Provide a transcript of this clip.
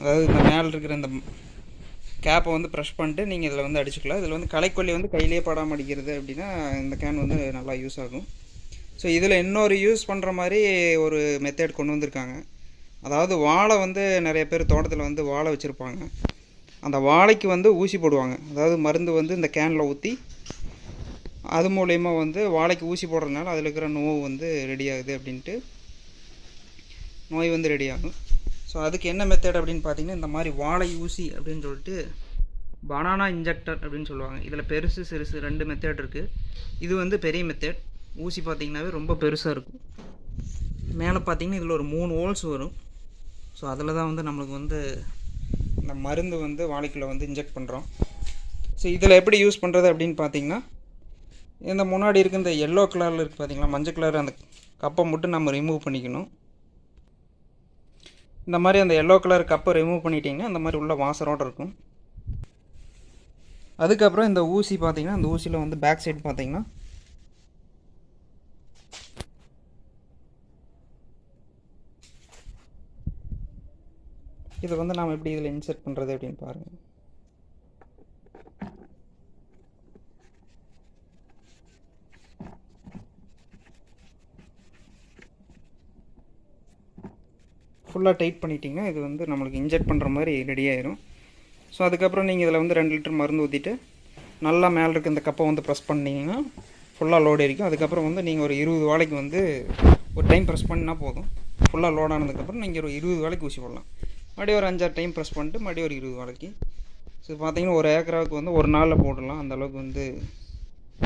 அதாவது இந்த மேலே இருக்கிற இந்த கேப்பை வந்து ப்ரெஷ் பண்ணிட்டு நீங்கள் இதில் வந்து அடிச்சுக்கலாம். இதில் வந்து களைக்கொல்லி வந்து கையிலேயே படாமல் அடிக்கிறது அப்படின்னா இந்த கேன் வந்து நல்லா யூஸ் ஆகும். ஸோ இதில் இன்னொரு யூஸ் பண்ணுற மாதிரி ஒரு மெத்தட் கொண்டு வந்திருக்காங்க. அதாவது வாழை வந்து நிறைய பேர் தோட்டத்தில் வந்து வாழை வச்சுருப்பாங்க. அந்த வாழைக்கு வந்து ஊசி போடுவாங்க. அதாவது மருந்து வந்து இந்த கேனில் ஊற்றி அது மூலயமா வந்து வாழைக்கு ஊசி போடுறதுனால அதில் இருக்கிற நோவு வந்து ரெடி ஆகுது அப்படின்ட்டு நோய் வந்து ரெடி ஆகும். ஸோ அதுக்கு என்ன மெத்தட் அப்படின்னு பார்த்தீங்கன்னா இந்த மாதிரி வாழை ஊசி அப்படின்னு சொல்லிட்டு பனானா இன்ஜெக்டர் அப்படின்னு சொல்லுவாங்க. இதில் பெருசு சிறுசு ரெண்டு மெத்தட் இருக்குது இது வந்து பெரிய மெத்தட் ஊசி பார்த்தீங்கன்னாவே ரொம்ப பெருசாக இருக்கும். மேலே பார்த்தீங்கன்னா இதில் ஒரு மூணு ஹோல்ஸ் வரும். ஸோ அதில் தான் வந்து நம்மளுக்கு வந்து இந்த மருந்து வந்து வாழைக்குள்ளே வந்து இன்ஜெக்ட் பண்ணுறோம் ஸோ இதில் எப்படி யூஸ் பண்ணுறது அப்படின்னு பார்த்தீங்கன்னா இந்த முன்னாடி இருக்க இந்த எல்லோ கலரில் இருக்குது பார்த்தீங்களா மஞ்சள் கலர் அந்த கப்பை மட்டும் நம்ம ரிமூவ் பண்ணிக்கணும். இந்த மாதிரி அந்த எல்லோ கலர் கப்பை ரிமூவ் பண்ணிட்டீங்கன்னா இந்த மாதிரி உள்ள வாசரோடு இருக்கும். அதுக்கப்புறம் இந்த ஊசி பார்த்தீங்கன்னா அந்த ஊசியில் வந்து பேக் சைடு பார்த்தீங்கன்னா இதை வந்து நாம் எப்படி இதில் இன்சர்ட் பண்ணுறது அப்படின்னு பாருங்கள் ஃபுல்லாக டைட் பண்ணிட்டீங்கன்னா இது வந்து நம்மளுக்கு இன்ஜெக்ட் பண்ணுற மாதிரி ரெடி ஆயிரும். ஸோ அதுக்கப்புறம் நீங்கள் இதில் வந்து ரெண்டு லிட்டர் மருந்து ஊற்றிட்டு நல்லா மேலே இருக்க இந்த கப்பை வந்து ப்ரெஸ் பண்ணிங்கன்னா ஃபுல்லாக லோடு இருக்கும் அதுக்கப்புறம் வந்து நீங்கள் ஒரு இருபது வாழைக்கு வந்து ஒரு டைம் ப்ரெஸ் பண்ணால் போதும். ஃபுல்லாக லோட் ஆனதுக்கப்புறம் நீங்கள் ஒரு இருபது வாழைக்கு ஊசி போடலாம். மறுபடியும் ஒரு அஞ்சாறு டைம் ப்ரெஸ் பண்ணிட்டு மறுபடியும் ஒரு இருபது வாழைக்கு. ஸோ பார்த்தீங்கன்னா ஒரு ஏக்கராவுக்கு வந்து ஒரு நாளில் போடலாம் அந்தளவுக்கு வந்து